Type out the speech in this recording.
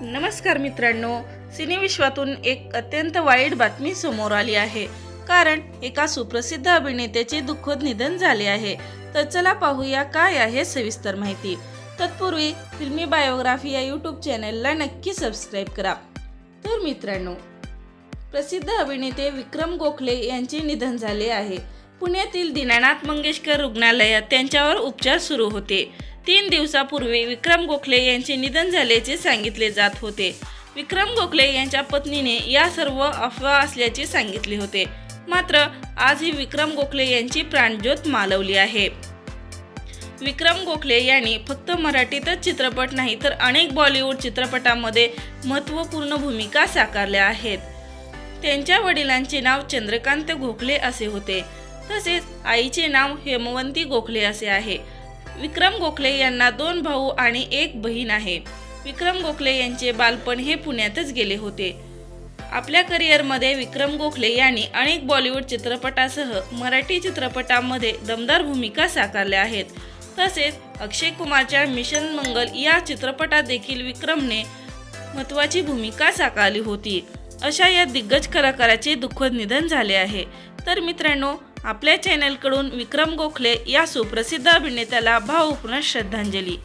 नमस्कार मित्रांनो सिनेविश्वातून एक अत्यंत वाईट बातमी समोर आली आहे. कारण एका सुप्रसिद्ध अभिनेत्याचे दुःखद निधन झाले आहे. तर चला पाहूया काय आहे सविस्तर माहिती. तत्पूर्वी फिल्मी बायोग्राफी या यूट्यूब चॅनलला नक्की सबस्क्राईब करा. तर मित्रांनो प्रसिद्ध अभिनेते विक्रम गोखले यांचे निधन झाले आहे. पुण्यातील दीनानाथ मंगेशकर रुग्णालयात त्यांच्यावर उपचार सुरू होते. तीन दिवसापूर्वी विक्रम गोखले यांचे निधन झाल्याचे सांगितले जात होते. विक्रम गोखले यांच्या पत्नीने या सर्व अफवा असल्याचे सांगितले होते. मात्र आजही विक्रम गोखले यांची प्राणज्योत मालवली आहे. विक्रम गोखले यांनी फक्त मराठीतच चित्रपट नाही तर अनेक बॉलिवूड चित्रपटांमध्ये महत्त्वपूर्ण भूमिका साकारल्या आहेत. त्यांच्या वडिलांचे नाव चंद्रकांत गोखले असे होते. तसेच आईचे नाव हेमवंती गोखले असे आहे. विक्रम गोखले यांना दोन भाऊ आणि एक बहीण आहे. विक्रम गोखले यांचे बालपण हे पुण्यातच गेले होते. आपल्या करिअरमध्ये विक्रम गोखले यांनी अनेक बॉलिवूड चित्रपटासह मराठी चित्रपटांमध्ये दमदार भूमिका साकारल्या आहेत. तसेच अक्षय कुमारच्या मिशन मंगल या चित्रपटात देखील विक्रमने महत्त्वाची भूमिका साकारली होती. अशा या दिग्गज कलाकाराचे दुःखद निधन झाले आहे. तर मित्रांनो आपल्या चॅनलकडून विक्रम गोखले या सुप्रसिद्ध अभिनेत्याला भावपूर्ण श्रद्धांजली.